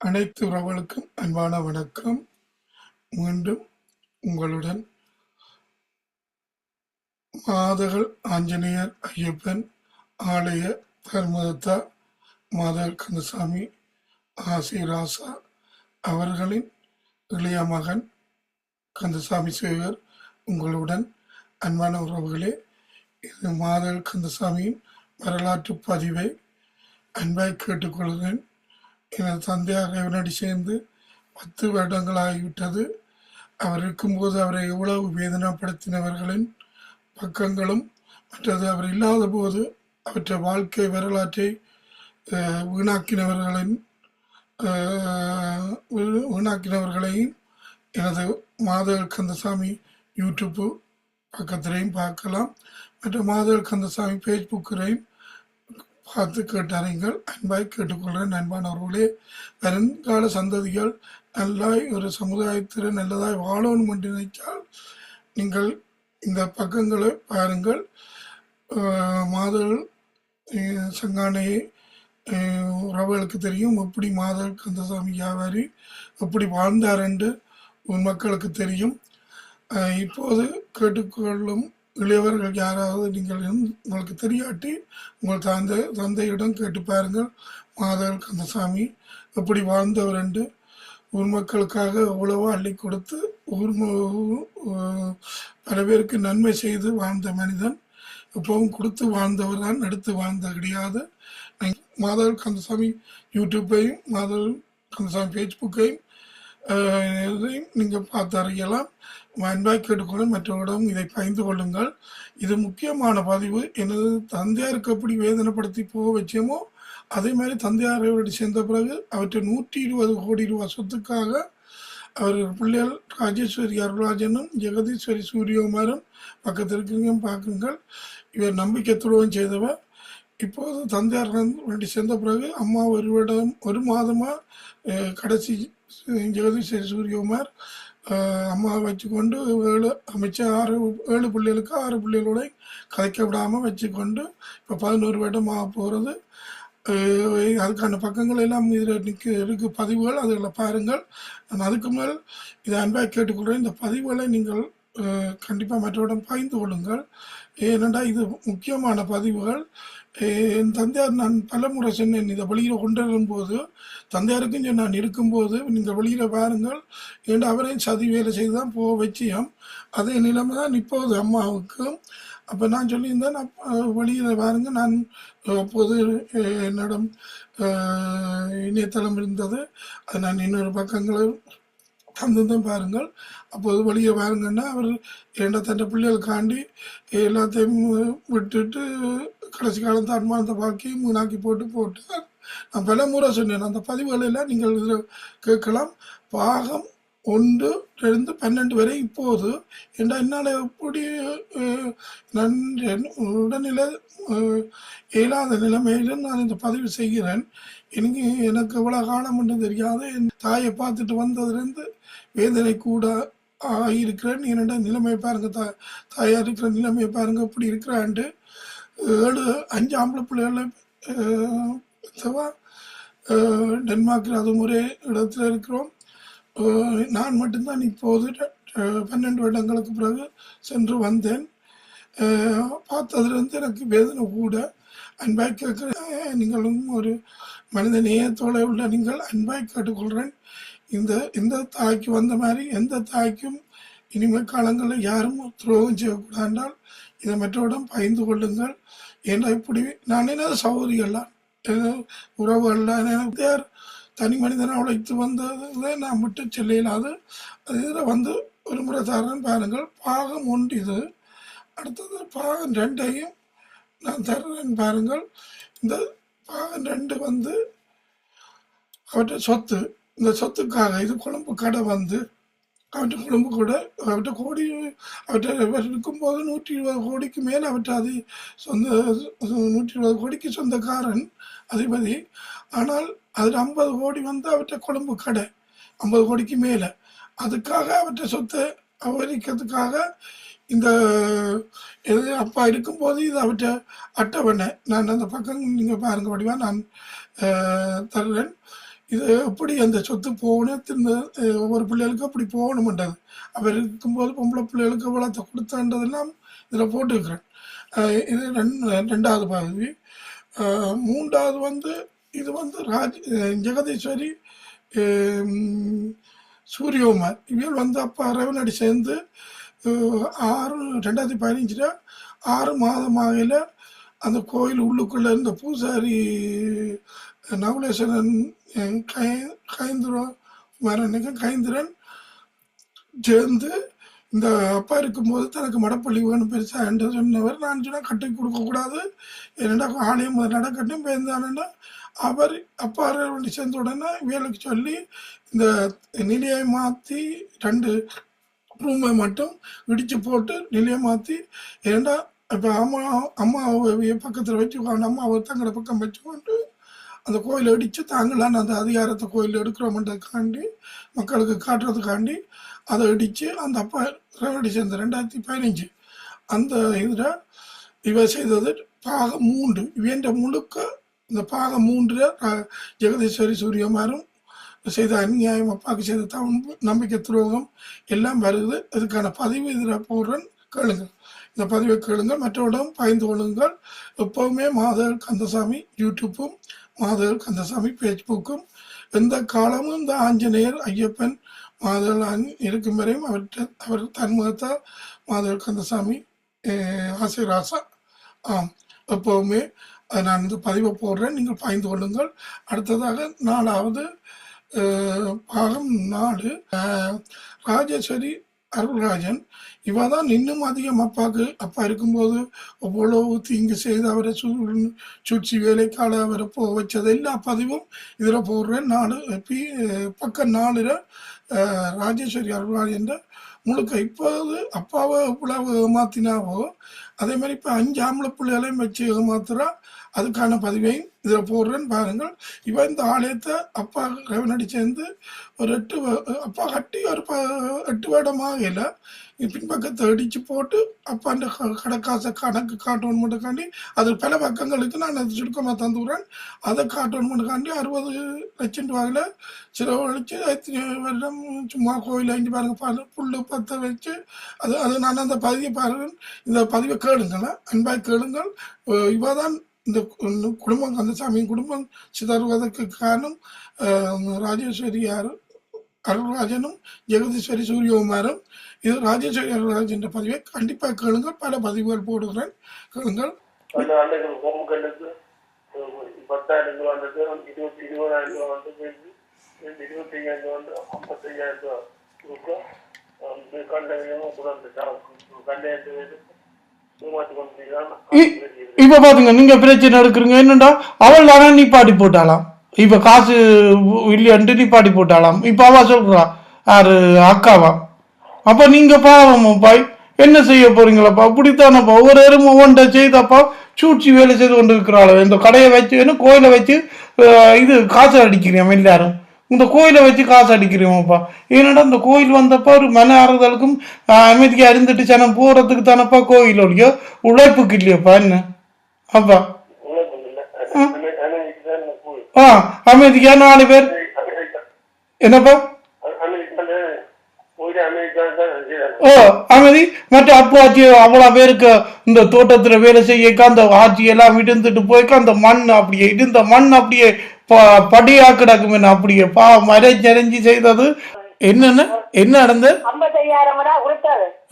அனைத்து உறவுகளுக்கும் அன்பான வணக்கம். மீண்டும் உங்களுடன் மாதகள் ஆஞ்சநேயர் ஐயப்பன் ஆலய தர்மதத்தா மாதர் கந்தசாமி ஆசி ராசா அவர்களின் இளைய மகன் கந்தசாமி சேகர் உங்களுடன் அன்பான உறவுகளே இது மாதர் கந்தசாமியின் வரலாற்று பதிவை அன்பாய் கேட்டுக்கொள்கிறேன். எனது தந்தையார் இவனடி சேர்ந்து பத்து வருடங்களாகிவிட்டது. அவர் இருக்கும்போது அவரை எவ்வளவு வேதனைப்படுத்தினவர்களின் பக்கங்களும் மற்றது அவர் இல்லாத போது அவற்றை வாழ்க்கை வரலாற்றை வீணாக்கினவர்களின் வீணாக்கினவர்களையும் எனது மாதவர் கந்தசாமி யூடியூப்பு பக்கத்திலையும் பார்க்கலாம். மற்ற மாதவர் கந்தசாமி ஃபேஸ்புக்கிலையும் பார்த்து கேட்டறிங்கள் அன்பாய் கேட்டுக்கொள்கிறேன். அன்பானவர்களே வருங்கால சந்ததிகள் நல்லாய் ஒரு சமுதாயத்தில் நல்லதாய் வாழணும் என்று நினைத்தால் நீங்கள் இந்த பக்கங்களை பாருங்கள். அஹ் மாதல் அஹ் சங்கானை உறவுகளுக்கு தெரியும். எப்படி மாதர் கந்தசாமி வியாபாரி எப்படி வாழ்ந்தார் என்று உன் மக்களுக்கு தெரியும். இப்போது கேட்டுக்கொள்ளும் இளையவர்கள் யாராவது நீங்கள் உங்களுக்கு தெரியாட்டி உங்கள் தந்தை தந்தையிடம் கேட்டு பாருங்கள். மாதவர் கந்தசாமி எப்படி வாழ்ந்தவர் என்று ஊர் மக்களுக்காக எவ்வளவோ அள்ளி கொடுத்து ஊர் பல பேருக்கு நன்மை செய்து வாழ்ந்த மனிதன் எப்பவும் கொடுத்து வாழ்ந்தவர் தான் எடுத்து வாழ்ந்த கிடையாது. மாதவர் கந்தசாமி யூடியூப்பையும் மாதவர் கந்தசாமி ஃபேஸ்புக்கையும் நீங்கள் பார்த்து அறியலாம். அன்பாய் கேட்டுக்கொள்ளும் மற்றவரிடம் இதை பகிர்ந்து கொள்ளுங்கள். இது முக்கியமான பதிவு. எனது தந்தையாருக்கு எப்படி வேதனைப்படுத்தி போக வச்சோமோ அதே மாதிரி தந்தையாரோடு சேர்ந்த பிறகு அவற்றை நூற்றி இருபது கோடி ரூபாய் சொத்துக்காக அவர் பிள்ளைகள் ராஜேஸ்வரி அருளாஜனும் ஜெகதீஸ்வரி சூரியகுமாரும் பக்கத்தில் இருக்கிறவங்க பார்க்குங்கள். இவர் நம்பிக்கை துரோகம் செய்தவர். இப்போது தந்தையார் வேண்டி சேர்ந்த பிறகு அம்மா ஒரு வருடம் ஒரு மாதமாக கடைசி ஜெகதீஸ்வரி சூரியகுமார் அம்மாவை வச்சுக்கொண்டு ஏழு அமைச்சர் ஆறு ஏழு பிள்ளைகளுக்கு ஆறு பிள்ளைகளோட கதைக்க விடாமல் வச்சுக்கொண்டு இப்போ பதினோரு வருடமாக போகிறது அதுக்கான பக்கங்கள் எல்லாம் இதில் நிற்க இருக்கு. பதிவுகள் அதில் பாருங்கள். நான் அதுக்கு மேல் இதை அன்பாக கேட்டுக்கொள்கிறேன். இந்த பதிவுகளை நீங்கள் கண்டிப்பாக மற்றவரிடம் பகிர்ந்து கொள்ளுங்கள். ஏனென்றால் இது முக்கியமான பதிவுகள். என் தந்தையார் நான் பலமுறை சொன்னேன் இந்த வழியில் கொண்டு வரும்போது தந்தையாருக்கும் நான் இருக்கும்போது நீங்கள் வழியில் பாருங்கள் என்று அவரையும் சதி வேலை செய்து தான் போக வச்சியம். அதே நிலைமை தான் இப்போது அம்மாவுக்கும். அப்போ நான் சொல்லியிருந்தேன் நான் வெளியில் பாருங்க நான் அப்போது என்னிடம் இணையதளம் இருந்தது. அது நான் இன்னொரு பக்கங்களை தந்துதான் பாருங்கள். அப்போது வழியை பாருங்கன்னா அவர் என்ன தன்னை பிள்ளைகளுக்காண்டி எல்லாத்தையும் விட்டுட்டு கடைசி காலத்து தன்மானத்தை பாக்கி மூணாக்கி போட்டு போட்டு நான் பல முறை சொன்னேன். அந்த பதிவுகளெல்லாம் நீங்கள் இதில் கேட்கலாம். பாகம் ஒன்றுலேருந்து பன்னெண்டு வரை இப்போது ஏண்டா என்னால் எப்படி நன்றி நான் உடல்நிலை இயலாத நிலைமையிலும் நான் இந்த பதிவு செய்கிறேன். எனக்கு எனக்கு எவ்வளோ காலம் என்று தெரியாது. என் தாயை பார்த்துட்டு வந்ததுலேருந்து வேதனை கூட ஆகியிருக்கிறேன். என்னடா நிலைமையை பாருங்கள் தா தாயாக இருக்கிற நிலைமையை பாருங்கள் எப்படி இருக்கிறான்ட்டு ஏழு அஞ்சு ஆம்பளை பிள்ளைகளை செவ்வா டென்மார்க்கில் அது ஒரே இடத்துல இருக்கிறோம் நான் மட்டும்தான் இப்போது பன்னெண்டு வருடங்களுக்கு பிறகு சென்று வந்தேன் பார்த்ததுலேருந்து எனக்கு வேதனை கூட அன்பாய் கேட்குற நீங்களும் ஒரு மனித நேயத்தோடு உள்ள நீங்கள் அன்பாய் கேட்டுக்கொள்கிறேன் இந்த இந்த தாய்க்கு வந்த மாதிரி எந்த தாய்க்கும் இனிமேல் காலங்களில் யாரும் துரோகம் செய்யக்கூடாண்டால் இதை மற்றவரிடம் பகிர்ந்து கொள்ளுங்கள். ஏன்னா இப்படி? நான் என்ன சௌகரியெல்லாம் உறவுகள்லாம் எனக்கு தனி மனிதனை உழைத்து வந்ததை நான் விட்டு செல்ல அது இதில் வந்து ஒரு முறை தரேன் பாருங்கள். பாகம் ஒன்று இது அடுத்தது பாகம் ரெண்டையும் நான் தர்றேன் பாருங்கள். இந்த பாகம் ரெண்டு வந்து அவற்றை சொத்து. இந்த சொத்துக்காக இது கொழும்பு கடை வந்து அவற்றை கொழும்பு கூட அவற்றை கோடி அவற்றை இருக்கும்போது நூற்றி இருபது கோடிக்கு மேலே அவற்றை அது சொந்த நூற்றி இருபது கோடிக்கு சொந்தக்காரன் அதிபதி. ஆனால் அதில் ஐம்பது கோடி வந்து அவற்றை கொழும்பு கடை ஐம்பது கோடிக்கு மேலே. அதுக்காக அவற்றை சொத்தை அபகரிக்கிறதுக்காக இந்த இது அப்பா இருக்கும்போது இது அவற்றை அட்டவணை. நான் அந்த பக்கம் நீங்கள் பாருங்க படிவா நான் தருகிறேன் இது எப்படி அந்த சொத்து போகணும் திருந்த ஒவ்வொரு பிள்ளைகளுக்கும் அப்படி போகணுமென்றது. அவர் இருக்கும்போது பொம்பளை பிள்ளைகளுக்கு வளர்த்த கொடுத்தான்றதெல்லாம் இதில் போட்டுருக்கிறேன். இது ரெண்டு ரெண்டாவது பகுதி. மூன்றாவது வந்து இது வந்து ராஜ் ஜெகதீஸ்வரி சூரியகுமார் இவள் வந்து அப்போ அரவணடி சேர்ந்து ஆறு ரெண்டாயிரத்தி பதினஞ்சில் ஆறு மாதமாகையில் அந்த கோயில் உள்ளுக்குள்ளே இருந்த பூசாரி நவலேஸ்வரன் அஹ், கை கைந்திரன் கைந்திரன் சேர்ந்து இந்த அப்பா இருக்கும்போது தனக்கு மடப்பள்ளி வேணும் பெருசா என்று சொன்னவர். நான் சொன்னால் கட்டி கொடுக்கக்கூடாது என்னடா ஆலயம் நடக்கட்டும் பேர்ந்தானேன்னா அவர் அப்பா வேண்டி சேர்ந்த உடனே வேலைக்கு சொல்லி இந்த நிலையை மாற்றி ரெண்டு ரூமை மட்டும் இடித்து போட்டு நிலையை மாற்றி ஏண்டா இப்போ அம்மா அம்மா பக்கத்தில் வச்சுக்கோங்க அம்மா அவர் தங்களை பக்கம் வச்சுக்கொண்டு அந்த கோயிலை இடித்து தாங்களான அந்த அதிகாரத்தை கோயில் எடுக்கிறோம்ன்றதுக்காண்டி மக்களுக்கு காட்டுறதுக்காண்டி அதை இடித்து அந்த அப்பா ரெவடி சேர்ந்த ரெண்டாயிரத்தி பதினஞ்சு. அந்த இதில் இவ செய்தது பாகம் மூன்று. இவன்ற முழுக்க இந்த பாகம் மூன்று ஜெகதீஸ்வரி சூரியமாரும் செய்த அநியாயம் அப்பாவுக்கு செய்த தவன் நம்பிக்கை துரோகம் எல்லாம் வருது. அதுக்கான பதிவு இதில் போடுறேன். கேளுங்கள் இந்த பதிவை கேளுங்கள் மற்றவரிடம் பகிர்ந்து கொள்ளுங்கள். எப்போவுமே மாதவர் கந்தசாமி யூடியூப்பும் மாதவர் கந்தசாமி ஃபேஸ்புக்கும் எந்த காலமும் இந்த ஆஞ்சநேயர் ஐயப்பன் மாதவர் இருக்கும் வரையும் அவர்கிட்ட அவர் தன்முகத்தால் மாதவர் கந்தசாமி ஆசிராசா ஆம் எப்போவுமே நான் இந்த பதிவை போடுறேன். நீங்கள் பயந்து கொள்ளுங்கள். அடுத்ததாக நாலாவது பாகம் நாடு ராஜேஸ்வரி அருள்ராஜன் இவ தான் இன்னும் அதிகம் அப்பாவுக்கு அப்பா இருக்கும்போது அவ்வளவு தீங்கு செய்து அவரை சு சுட்சி வேலைக்கால அவரை போ வச்சது எல்லா பதிவும் இதில் போடுறேன். நாலு பி பக்கம் நாலுல ராஜேஸ்வரி அருள்ராஜன் முழுக்க இப்போது அப்பாவை இவ்வளவு ஏமாத்தினாவோ அதே மாதிரி இப்போ அஞ்சு ஆம்பளை பிள்ளைகளையும் வச்சு ஏமாத்துறா. அதுக்கான பதிவையும் இதில் போடுறேன்னு பாருங்கள். இவன் இந்த ஆலயத்தை அப்பா ரவனடி சேர்ந்து ஒரு எட்டு அப்பா கட்டி ஒரு ப எட்டு வருடமாக இல்லை. பின்பக்கத்தை அடித்து போட்டு அப்பா க- கடைக்காசை கணக்கு காட்டணும் மட்டுக்காண்டி அது பல பக்கங்களுக்கு நான் அது சுருக்கமாக தந்துடுறேன் அதை காட்டணும் மட்டுக்காண்டி அறுபது லட்சம் ரூபாயில் செலவழித்து எத்தனை வருடம் சும்மா கோயில் அஞ்சு பாருங்க பாரு புல்லு பற்ற வச்சு அது அது நான் அந்த பதிவை பாருங்கள். இந்த பதிவை கேளுங்களேன் அன்பாய் கேளுங்கள். இவ தான் இந்த குடும்பம் கந்தசாமியின் குடும்பம் சிதறுவதற்கு காரணம் ராஜேஸ்வரி யார் அருள்ராஜனும் ஜெகதீஸ்வரி சூரியகுமாரும் இது ராஜேஸ்வரி அருள்ராஜ் என்ற பதிவை கண்டிப்பாக கேளுங்கள். பல பதிவுகள் போடுகிறேன். கேளுங்கள். பத்தாயிரம் ரூபா வந்தது இருபத்தி இருபதாயிரம் ரூபா வந்து போயிடுது இருபத்தி ஐயாயிரம் ரூபா வந்து ஐம்பத்தையாயிரம் ரூபா கொடுக்கும் அந்த கூட அந்த கண்டையத்தை ஏமாற்றி இப்ப பாத்துங்க நீங்க பிரச்சனை எடுக்கிறீங்க. என்னடா அவள் தானே நிப்பாட்டி போட்டாலாம் இப்ப காசு இல்லையான்ட்டு நிப்பாட்டி போட்டாலாம் இப்ப அவ சொல்றா யாரு அக்காவா? அப்ப நீங்க பாவம் பாய். என்ன செய்ய போறீங்களப்பா? இப்படித்தானப்பா ஒவ்வொரு நேரம் ஒவ்வொன்றை செய்தப்பா? சூழ்ச்சி வேலை செய்து கொண்டு இருக்கிறாள் இந்த கடையை வச்சு என்ன கோயிலை வச்சு இது காசு அடிக்கிறேன் எல்லாரும். இந்த கோயிலை வச்சு காசு அடிக்கிறோம்ப்பா ஏன்னாடா இந்த கோயில் வந்தப்போ ஒரு மன ஆறுதலுக்கும் அமைதிக்கு அறிந்துட்டு ஜனம் போறதுக்கு தானப்பா கோயில் ஒழியோ? உழைப்புக்கு இல்லையாப்பா என்ன? அப்பா. ஆ? அமைதிக்கா நாலு பேர். என்னப்பா? ஓ அமைதி? மற்ற அப்போ ஆட்சி அவ்வளோ பேருக்கு இந்த தோட்டத்தில் வேலை செய்யக்க அந்த ஆட்சி எல்லாம் இடிந்துட்டு போய்க்க அந்த மண் அப்படியே இடிந்த மண் அப்படியே ப படியா கிடக்குமே அப்படியே. பா மறை செறிஞ்சி செய்தது என்னென்ன? என்ன நடந்து ஐம்பத்தையாயிரம்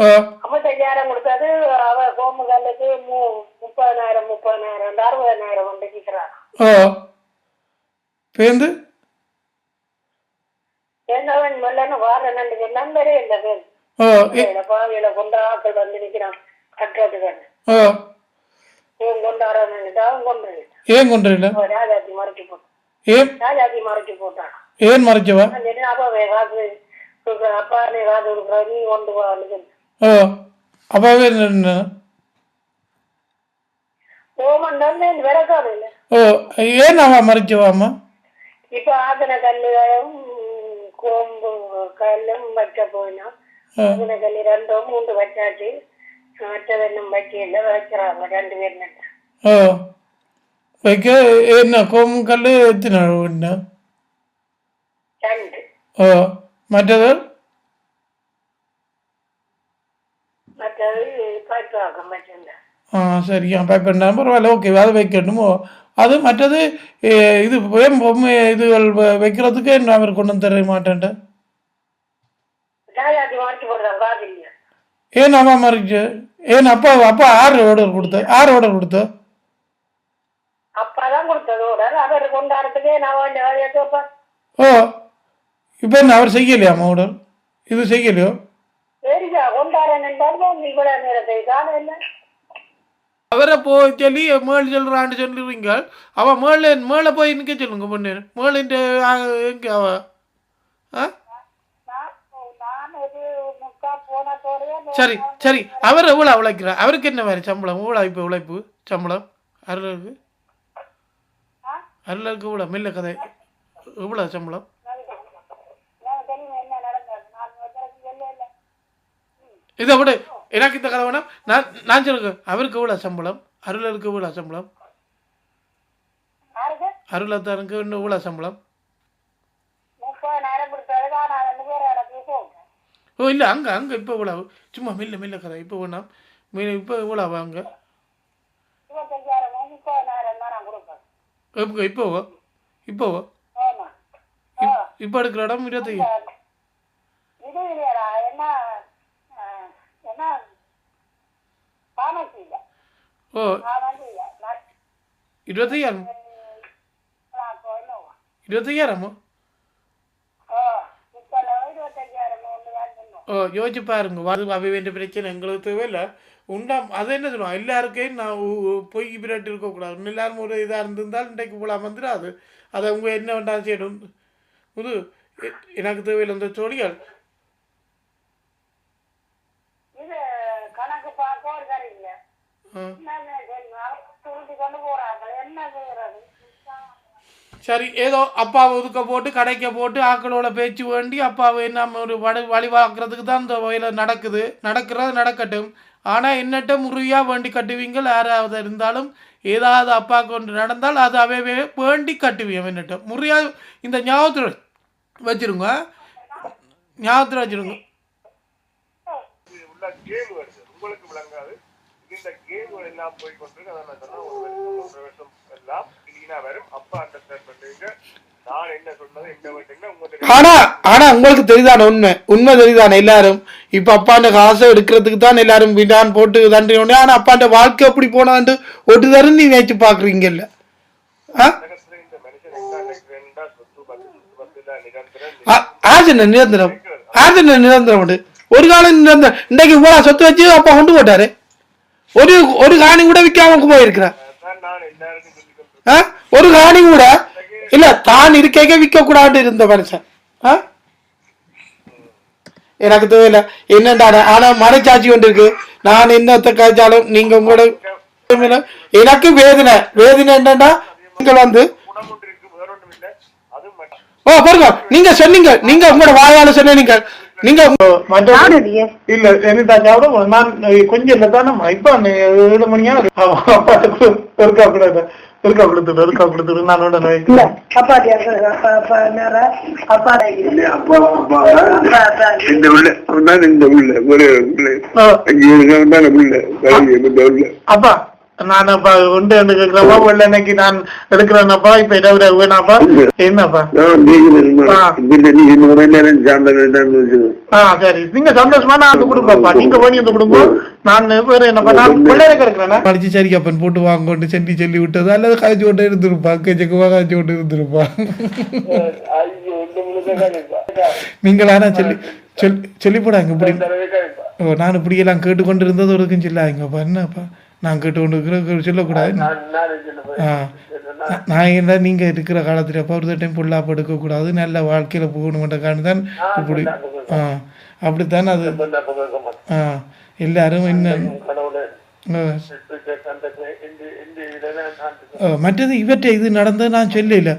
ஆ, ஐம்பத்தையாயிரம் கொடுத்தாரு அவ கோமுகல்லுக்கு மூ முப்பதனாயிரம் முப்பதனாயிரம் அறுபதனாயிரம் வந்து நிற்கிறான் ஆ. பேந்து என்னவன் மெல்லன்னு வாரன்னு நம்பரே இல்லை பேர். பாவியில கொண்ட ஆக்கள் வந்து நிற்கிறான் கட்டுறதுக்கு கொண்டாடுறான்னு அவன் கொண்டு ஏன் கொண்டுல ராஜாத்தி மறைச்சு போட்டான். என்ன ஓமன் விறக்காது இல்லை. ஓ ஏன் அவன் மறைச்சவாம்மா இப்ப ஆதன கல்லுகளும் கோம்பு கல்லும் வைக்க போயினா ஆ. ஆதன கல்லு ரெண்டும் மூன்று வச்சாச்சு. மற்றதெல்லாம் வைக்கல வைக்கிறாங்க ரெண்டு பேர் ஓ. வைக்க என்ன கோமக்கல் எத்தனை என்ன ஓ மற்றது ஆ சரி ஆ பேப்பர் பரவாயில்ல ஓகே அது வைக்கணுமோ அது மற்றது இது பொம்மை இதுகள் வைக்கிறதுக்கு என்ன அவர் கொண்டு வந்து தர மாட்டேன்ட்டு ஏன் அம்மா மாறிச்சு ஏன் அப்பா அப்பா ஆறு ஆர்டர் கொடுத்த ஆறு ஆர்டர் கொடுத்த தான் கொடுத்தது. அவர் நான் ஓ இப்போ என்ன அவர் செய்யலையாம்மா ஆர்டர் இது செய்யலையோ? சரிக்கா இவ்வளோ நேரத்தை அவரை போய் சொல்லி மேல் சொல்கிறான்னு சொல்லுவீங்க அவள் மேலே மேலே போய் நிற்க சொல்லுங்க பொண்ணு. மேலிൻ്റെ எங்கே அவ? ஆ? சரி சரி. அவர் எவ்வளோ உழைக்கிறார் அவருக்கு என்ன மாதிரி சம்பளம்? எவ்வளோ இப்போ உழைப்பு சம்பளம்? அருளுக்கு அருளுக்கு இவ்வளோ மில்ல கதை. எவ்வளோ சம்பளம்? இதை விட. எனக்கு இந்த கதை வேணாம். நான் நான் சொல்லுங்க. அவருக்கு எவ்வளோ சம்பளம்? அருளருக்கு எவ்வளோ சம்பளம்? அருளத்தாருக்கு இன்னும் எவ்வளோ சம்பளம்? ஓ இல்லை அங்கே அங்கே இப்போ இவ்வளோ சும்மா மில்ல மில்ல கதை. இப்போ வேணாம். இப்போ இவ்வளோ வாங்க இருபத்தஞ்சாயிரம் முப்பது நேரம் தான் நான் கொடுப்பேன் இப்போ இப்போவோ இப்போவோ ஆமா இப்போ எடுக்கிற இடம் இருபத்தி இது இல்லையாடா என்ன அஹ், என்ன பாமசி இல்லை ஓ நான் வந்து இல்லை நான் இருபத்தையாயிரம் நான் போயிடுவோம் இருபத்தையாயிரமோ ஓ இப்போ இருபத்தஞ்சாயிரம் ஒன்று தான் சொன்னோம் ஓ யோசிச்சு பாருங்க. அது அவை வேண்டிய பிரச்சனை எங்களுக்கு தேவையில்லை. உண்டா அது என்ன சொல்லுவோம் எல்லாருக்கையும் நான் பொய் பிராட்டி இருக்கக்கூடாது. எல்லாரும் ஒரு இதாக இருந்திருந்தால் இன்றைக்கு போலாம் வந்துடாது அதை உங்க என்ன வேண்டாம் செய்யணும். புது எனக்கு தேவையில்லை இந்த சோழிகள் இது கணக்கு பார்க்க ஒரு சரியில்லை ஆ. என்ன தெரியுமா துருட்டி கொண்டு போறாங்க என்ன செய்யறது சரி ஏதோ அப்பாவை ஒதுக்க போட்டு கடைக்க போட்டு ஆக்களோட பேச்சு வேண்டி அப்பாவை நம்ம ஒரு வழி வழிவாக்குறதுக்கு தான் இந்த வகையில் நடக்குது. நடக்கிறது நடக்கட்டும். ஆனால் என்னட்ட முறையாக வேண்டி கட்டுவீங்கள்? யாராவது இருந்தாலும் ஏதாவது அப்பா கொண்டு நடந்தால் அது அவையவே வேண்டி கட்டுவீங்க என்னட்ட. முறையாக இந்த ஞாபகத்தில் வச்சிருங்க. ஞாபகத்தில் வச்சிருங்க. உங்களுக்கு விளங்காது. இந்த கேம் எல்லாம் போய் கொண்டிருக்கு. நான் ஒரு வருஷம் எல்லாம் வரும். அப்பா அண்டர்ஸ்டாண்ட் பண்ணுவீங்க ஆனா ஆனா உங்களுக்கு தெரியுதான உண்மை? உண்மை தெரியுதானே எல்லாரும்? இப்ப அப்பாண்ட காசை எடுக்கிறதுக்கு தான் எல்லாரும் விடான் போட்டு தண்டினோடனே ஆனா அப்பாண்ட வாழ்க்கை எப்படி போனான்ட்டு ஒரு தரம் நீ நினைச்சு பாக்குறீங்கல்ல. ஆஜன நிரந்தரம். ஆஜன நிரந்தரம்? உண்டு? ஒரு காலம் நிரந்தரம். இன்னைக்கு இவ்வளவு சொத்து வச்சு அப்பா கொண்டு போட்டாரு. ஒரு ஒரு காணி கூட விற்காம போயிருக்கிறார் தான் நான் எல்லாருக்கும் சொல்லிக் கொண்டிருக்கேன் ஆ? ஒரு காணி கூட. இல்ல தான் இருக்கே விற்க கூடாது இருந்த மனுஷன்? எனக்கு தேவையில்ல. என்னண்டா ஆனா மனச்சாட்சி ஒன்று இருக்கு. நான் என்னத்தை காய்ச்சாலும் நீங்க உங்களோட எனக்கு வேதனை. வேதனை என்னண்டா? நீங்கள் வந்து ஓ பாருங்க. நீங்க சொன்னீங்க. நீங்க உங்களோட வாயால சொன்னீங்க. நீங்க இல்ல எனக்கு சாப்பிட நான் கொஞ்சம் இல்ல தானே இப்ப ஏழு மணியா? அப்பாட்டுக்கு இருக்கா கூடாது. இருக்கா கொடுத்துட்டு இருக்கா கொடுத்துட்டு நான் உடனே இல்ல அப்பாடி அப்பா அப்பா அப்பா அப்பா இந்த உள்ள இந்த உள்ள ஒரு உள்ள. அப்பா நான் அப்பா உண்டு இன்னைக்கு நான் எடுக்கிறேன்னப்பா இப்ப இதை வேணாப்பா? என்னப்பா? ஆ. சரி. நீங்க சந்தோஷமா நான் வந்து கொடுப்பா நீங்க பண்ணி வந்து கொடுங்க நான் வேற என்னப்பா நான் இருக்கிறேன் படிச்சு சரி அப்பன் போட்டு வாங்க கொண்டு செண்டி சொல்லி விட்டது அல்லது காய்ச்சி கொண்டு இருந்திருப்பா கேச்சக்குவா காய்ச்சி கொண்டு இருந்திருப்பா. நீங்களானா சொல்லி சொல்லி சொல்லி போடாங்க இப்படி. ஓ நான் இப்படியெல்லாம் கேட்டுக்கொண்டு இருந்தது ஒருக்கும் சொல்லாதீங்கப்பா என்னப்பா? நான் கேட்டுக்கொண்டு இருக்கிற சொல்லக்கூடாது. நான் என்ன நீங்க இருக்கிற காலத்துல அப்ப ஒரு டைம் புல்லாப்ப எடுக்கக்கூடாது நல்ல வாழ்க்கையில போகணுமென்ற காரணம் தான் இப்படி ஆ. அப்படித்தான் அது ஆ. எல்லாரும் ஆ, மற்றது இவற்றை இது நடந்தது நான் சொல்லல.